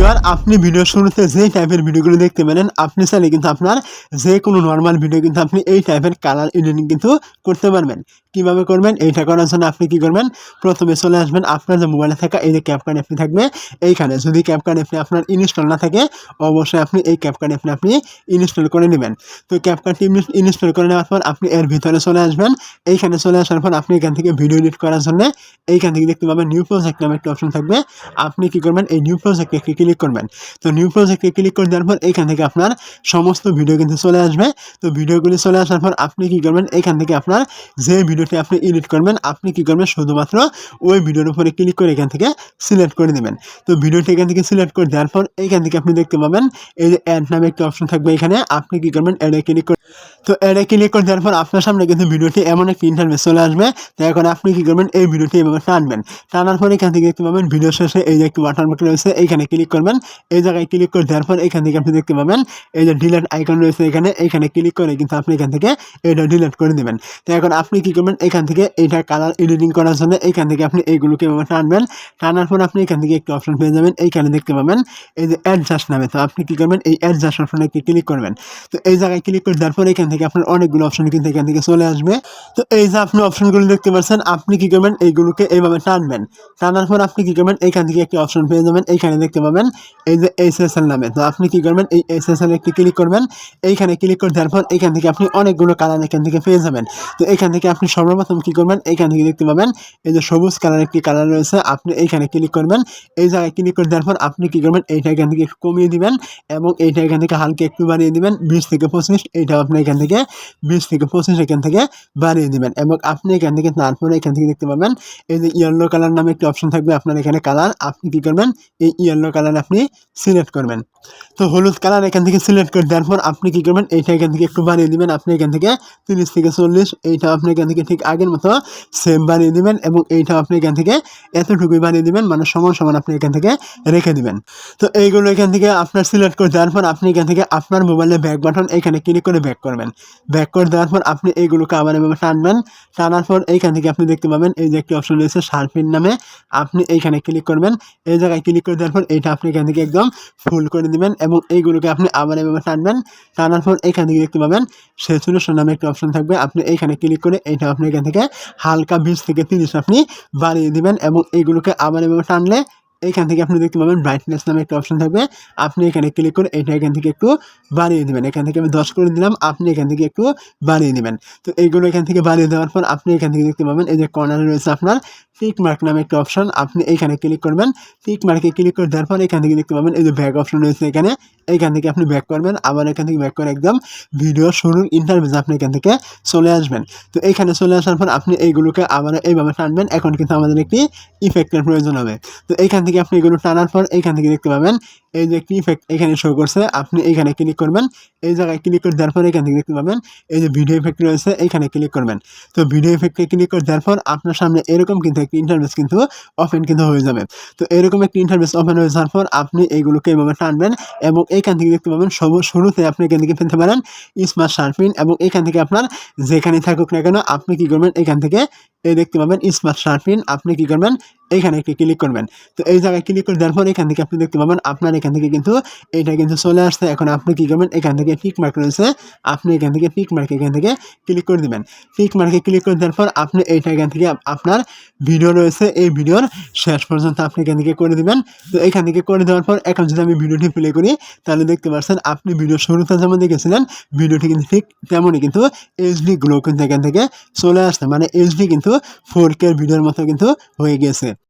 Viewer আপনি video শুরুতে যে টাইপের ভিডিওগুলো দেখতে পেলেন, আপনি চাইলে কিন্তু আপনার যে কোনো নর্মাল ভিডিও কিন্তু আপনি এই টাইপের কালার এডিটিং কিন্তু করতে পারবেন। কীভাবে করবেন? এইটা করার জন্য আপনি কি করবেন? প্রথমে চলে আসবেন আপনার যে মোবাইলে থাকা এই যে ক্যাপকার্ড অ্যাপটি থাকবে। এইখানে যদি ক্যাপকার্ড অ্যাপটি আপনার ইনস্টল না থাকে, অবশ্যই আপনি এই ক্যাপকার্ড অ্যাপটি আপনি ইনস্টল করে নেবেন। তো ক্যাপকার্ডটি ইনস্টল করে নেওয়ার পর আপনি এর ভিতরে চলে আসবেন। এইখানে চলে আসার পর আপনি এখান থেকে ভিডিও এডিট করার জন্য এইখান থেকে দেখতে পাবেন নিউ প্রজেক্ট নামে একটা অপশন থাকবে। আপনি কি করবেন? এই নিউ প্রজেক্টে একটি ক্লিক করবেন। তো নিউ প্রজেক্টে ক্লিক করে দেওয়ার পর এইখান থেকে আপনার সমস্ত ভিডিও কিন্তু চলে আসবে। তো ভিডিওগুলি চলে আসার পর আপনি কি করবেন? এইখান থেকে আপনার যে ভিডিওটি আপনি এডিট করবেন, আপনি কি করবেন? শুধুমাত্র ওই ভিডিওর উপরে ক্লিক করে এখান থেকে সিলেক্ট করে দেবেন তো ভিডিওটি এখান থেকে সিলেক্ট করে দেওয়ার পর এখান থেকে আপনি দেখতে পাবেন, এই যে অ্যাড নামে একটি অপশন থাকবে এখানে, আপনি কি করবেন? অ্যাডে ক্লিক করে তো এটা ক্লিক করে দেওয়ার পর আপনার সামনে কিন্তু ভিডিওটি এমন একটি ইন্টারভেস চলে আসবে। তো এখন আপনি কি করবেন? এই ভিডিওটি এভাবে টানবেন। টানার পর এখান থেকে দেখতে পাবেন ভিডিও শেষে এই যে একটি ওয়াটারমার্ক রয়েছে, এইখানে ক্লিক করবেন। এই জায়গায় ক্লিক করে দেওয়ার পর এখান থেকে আপনি দেখতে পাবেন, এই যে ডিলেট আইকন রয়েছে এখানে এইখানে ক্লিক করে কিন্তু আপনি এখান থেকে এটা ডিলিট করে দেবেন। তো এখন আপনি কি করবেন? এখান থেকে এইটা কালার এডিটিং করার জন্য এইখান থেকে আপনি এইগুলোকে এভাবে টানবেন। টানার পর আপনি এখান থেকে একটি অপশন পেয়ে যাবেন, এইখানে দেখতে পাবেন, এই যে অ্যাডজাস্ট নামে। তো আপনি কি করবেন? এই অ্যাডজাস্ট অপশনে ক্লিক করবেন। তো এই জায়গায় ক্লিক করে দেওয়ার পর এখান থেকে আপনার অনেকগুলো অপশন কিন্তু এখান থেকে চলে আসবে। তো এই যে আপনি অপশনগুলো দেখতে পাচ্ছেন, আপনি কি করবেন? এইগুলোকে এইভাবে টানবেন। টানার পর আপনি কি করবেন? এইখান থেকে একটি অপশন পেয়ে যাবেন। এইখানে দেখতে পাবেন এই যে এসএসএল নামে। তো আপনি কি করবেন? এই এসএসএল একটি ক্লিক করবেন। এইখানে ক্লিক করে দেওয়ার পর এখান থেকে আপনি অনেকগুলো কালার এখান থেকে পেয়ে যাবেন। তো এখান থেকে আপনি সর্বপ্রথম কি করবেন? এইখান থেকে দেখতে পাবেন এই যে সবুজ কালার একটি কালার রয়েছে। আপনি এইখানে ক্লিক করবেন। এই জায়গায় ক্লিক করে দেওয়ার পর আপনি কি করবেন? এইটা এখান থেকে একটু কমিয়ে দিবেন এবং এইটা এখান থেকে হালকা একটু বাড়িয়ে দিবেন। বিশ থেকে পঁচিশ এইটা আপনি এখান থেকে বিশ থেকে পঁচিশ এখান থেকে বাড়িয়ে দিবেন এবং আপনি এখান থেকে তারপরে এখান থেকে দেখতে পাবেন এই যে ইয়েলো কালার নামে একটি অপশন থাকবে আপনার এখানে কালার আপনি কি করবেন এই ইয়েলো কালার আপনি সিলেক্ট করবেন তো হলুদ কালার এখান থেকে সিলেক্ট করে দেওয়ার পর আপনি কি করবেন এইটা এখান থেকে একটু বাড়িয়ে দিবেন আপনি এখান থেকে তিরিশ থেকে চল্লিশ এইটা আপনি এখান থেকে ঠিক আগের মতো সেম বাড়িয়ে দিবেন এবং এইটা আপনি এখান থেকে এতটুকুই বাড়িয়ে দিবেন মানে সমান সমান আপনি এখান থেকে রেখে দিবেন তো এইগুলো এখান থেকে আপনার সিলেক্ট করে দেওয়ার পর আপনি এখান থেকে আপনার মোবাইলে ব্যাক বাটন এখানে ক্লিক করে ব্যাক করবেন ব্যাক করে দেওয়ার পর আপনি এইগুলোকে আবার এভাবে টানবেন। টানার পর এইখান থেকে আপনি দেখতে পাবেন, এই যে একটি অপশন রয়েছে শার্পিন নামে। আপনি এইখানে ক্লিক করবেন। এই জায়গায় ক্লিক করে দেওয়ার পর এইটা আপনি এখান থেকে একদম ফুল করে দিবেন এবং এইগুলোকে আপনি আবার এভাবে টানবেন। টানার পর এইখান থেকে দেখতে পাবেন সেচুরেশন নামে একটি অপশন থাকবে। আপনি এইখানে ক্লিক করে এইটা আপনি এখান থেকে হালকা বিশ থেকে তিরিশ আপনি বাড়িয়ে দিবেন এবং এইগুলোকে আবার এভাবে টানলে এইখান থেকে আপনি দেখতে পাবেন ব্রাইটনেস নামে একটা অপশন থাকবে আপনি এখানে ক্লিক করে এটা এখান থেকে একটু বাড়িয়ে দেবেন এখান থেকে আমি দশ করে দিলাম আপনি এখান থেকে একটু বাড়িয়ে দেবেন তো এইগুলো এখান থেকে বাড়িয়ে দেওয়ার পর আপনি এখান থেকে দেখতে পাবেন এই যে কর্নারে রয়েছে আপনার টিক মার্ক নামে একটা অপশন আপনি এইখানে ক্লিক করবেন টিক মার্কে ক্লিক করে দেওয়ার পর এখান থেকে দেখতে পাবেন এই যে ব্যাক অপশন রয়েছে এখানে এইখান থেকে আপনি ব্যাক করবেন আবার এখান থেকে ব্যাক করে একদম ভিডিও শুরুর ইন্টারভিউ আপনি এখান থেকে চলে আসবেন তো এইখানে চলে আসার পর আপনি এইগুলোকে আবার এইভাবে টানবেন এখন কিন্তু আমাদের একটি ইফেক্টের প্রয়োজন হবে তো এইখান থেকে আপনি এগুলো টানার পর এইখান থেকে দেখতে পাবেন। এই যে একটি ইফেক্ট এখানে শো করছে, আপনি এইখানে ক্লিক করবেন। এই জায়গায় ক্লিক করে দেওয়ার পর এখান থেকে দেখতে পাবেন, এই যে ভিডিও ইফেক্ট রয়েছে, এইখানে ক্লিক করবেন। তো ভিডিও ইফেক্টে ক্লিক করে দেওয়ার পর আপনার সামনে এরকম কিন্তু একটি ইন্টারভেস কিন্তু ওপেন কিন্তু হয়ে যাবে। তো এরকম একটি ইন্টারভেস ওপেন হয়ে যাওয়ার পর আপনি এইগুলোকে এইভাবে টানবেন এবং এইখান থেকে দেখতে পাবেন শুরুতে আপনি এখান থেকে পেতে পারেন স্মার্ট শার্পিন এবং এখান থেকে আপনার যেখানে থাকুক না কেন আপনি কি করবেন এখান থেকে এই দেখতে পাবেন স্মার্ট শার্পিন আপনি কি করবেন এইখানে একটি ক্লিক করবেন। তো এই জায়গায় ক্লিক করে দেওয়ার পর এখান থেকে আপনি দেখতে পাবেন, আপনার এখান থেকে কিন্তু এইটা কিন্তু চলে আসছে। এখন আপনি কি করবেন, এখান থেকে টিক মার্ক রয়েছে। আপনি এখান থেকে টিক মার্ক এখান থেকে ক্লিক করে দিবেন। টিক মার্কে ক্লিক করে দেওয়ার পর আপনি এইটা এখান থেকে আপনার ভিডিও রয়েছে। এই ভিডিওর শেষ পর্যন্ত আপনি এখান থেকে করে দিবেন। তো এখান থেকে করে দেওয়ার পর এখন যদি আমি ভিডিওটি প্লে করি, তাহলে দেখতে পাচ্ছেন আপনি ভিডিও শুরুতে যেমন দেখেছিলেন ভিডিওটি কিন্তু ঠিক তেমনই কিন্তু এইচডি গ্লো কিন্তু এখান থেকে চলে আসছে। মানে এইচডি কিন্তু ফোর কে ভিডিওর মতো কিন্তু হয়ে গেছে।